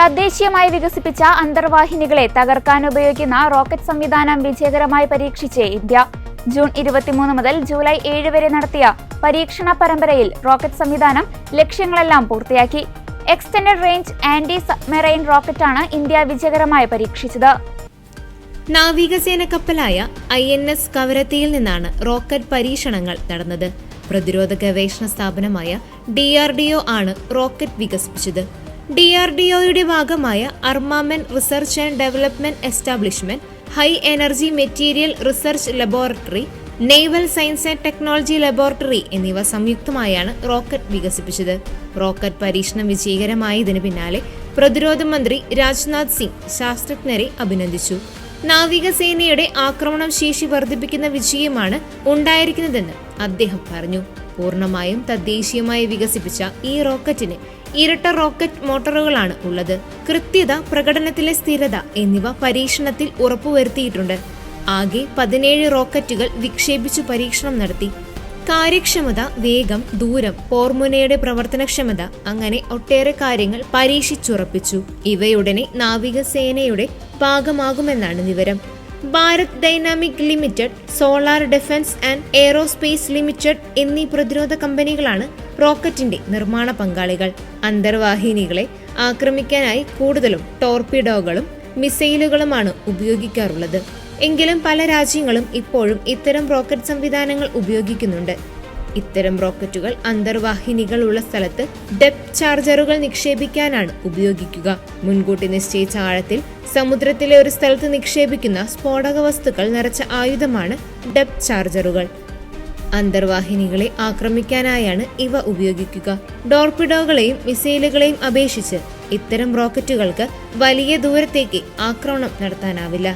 തദ്ദേശീയമായി വികസിപ്പിച്ച അന്തർവാഹിനികളെ തകർക്കാൻ ഉപയോഗിക്കുന്ന റോക്കറ്റ് സംവിധാനം വിജയകരമായി പരീക്ഷിച്ച് ഇന്ത്യ. ജൂൺ ഇരുപത്തിമൂന്ന് മുതൽ ജൂലൈ ഏഴ് വരെ നടത്തിയ പരീക്ഷണ പരമ്പരയിൽ റോക്കറ്റ് സംവിധാനം ലക്ഷ്യങ്ങളെല്ലാം പൂർത്തിയാക്കി. എക്സ്റ്റൻഡഡ് റേഞ്ച് ആന്റി സബ്മെറൈൻ റോക്കറ്റാണ് ഇന്ത്യ വിജയകരമായി പരീക്ഷിച്ചത്. നാവികസേന കപ്പലായ ഐ എൻ എസ് കവരത്തിയിൽ നിന്നാണ് റോക്കറ്റ് പരീക്ഷണങ്ങൾ നടന്നത്. പ്രതിരോധ ഗവേഷണ സ്ഥാപനമായ ഡി ആർ ഡി ഒ ആണ് റോക്കറ്റ് വികസിപ്പിച്ചത്. ഡി ആർ ഡി ഒയുടെ ഭാഗമായ armament research and development establishment high energy material research laboratory naval science and technology laboratory എന്നിവ സംയുക്തമായാണ് റോക്കറ്റ് വികസിപ്പിച്ചത്. റോക്കറ്റ് പരീക്ഷണം വിജയകരമായതിന് പിന്നാലെ പ്രതിരോധ മന്ത്രി രാജ്നാഥ് സിംഗ് ശാസ്ത്രജ്ഞരെ അഭിനന്ദിച്ചു. നാവികസേനയുടെ ആക്രമണം ശേഷി വർദ്ധിപ്പിക്കുന്ന വിജയമാണ് ഉണ്ടായിരിക്കുന്നതെന്ന് അദ്ദേഹം പറഞ്ഞു. പൂർണമായും തദ്ദേശീയമായി വികസിപ്പിച്ച ഈ റോക്കറ്റിന് ഇരട്ട റോക്കറ്റ് മോട്ടോറുകളാണ് ഉള്ളത്. കൃത്യത പ്രകടനത്തിലെ സ്ഥിരത എന്നിവ പരീക്ഷണത്തിൽ ഉറപ്പുവരുത്തിയിട്ടുണ്ട്. ആകെ പതിനേഴ് റോക്കറ്റുകൾ വിക്ഷേപിച്ചു പരീക്ഷണം നടത്തി. കാര്യക്ഷമത വേഗം ദൂരം പോർമുനയുടെ പ്രവർത്തനക്ഷമത അങ്ങനെ ഒട്ടേറെ കാര്യങ്ങൾ പരീക്ഷിച്ചുറപ്പിച്ചു. ഇവയുടനെ നാവികസേനയുടെ ഭാഗമാകുമെന്നാണ് വിവരം. Bharat dynamic limited solar defence and aerospace limited എന്നീ പ്രതിരോധ കമ്പനികളാണ് റോക്കറ്റിന്റെ നിർമ്മാണ പങ്കാളികൾ. അന്തർവാഹിനികളെ ആക്രമിക്കാനായി കൂടുതലും ടോർപിഡോകളും മിസൈലുകളുമാണ് ഉപയോഗിക്കാറുള്ളത്. എങ്കിലും പല രാജ്യങ്ങളും ഇപ്പോഴും ഇത്തരം റോക്കറ്റ് സംവിധാനങ്ങൾ ഉപയോഗിക്കുന്നുണ്ട്. ഇത്തരം റോക്കറ്റുകൾ അന്തർവാഹിനികൾ ഉള്ള സ്ഥലത്ത് ഡെപ് ചാർജറുകൾ നിക്ഷേപിക്കാനാണ് ഉപയോഗിക്കുക. മുൻകൂട്ടി നിശ്ചയിച്ച ആഴത്തിൽ സമുദ്രത്തിലെ ഒരു സ്ഥലത്ത് നിക്ഷേപിക്കുന്ന സ്ഫോടക വസ്തുക്കൾ നിറച്ച ആയുധമാണ് ഡെപ് ചാർജറുകൾ. അന്തർവാഹിനികളെ ആക്രമിക്കാനായാണ് ഇവ ഉപയോഗിക്കുക. ഡോർപിഡോകളെയും മിസൈലുകളെയും അപേക്ഷിച്ച് ഇത്തരം റോക്കറ്റുകൾക്ക് വലിയ ദൂരത്തേക്ക് ആക്രമണം നടത്താനാവില്ല.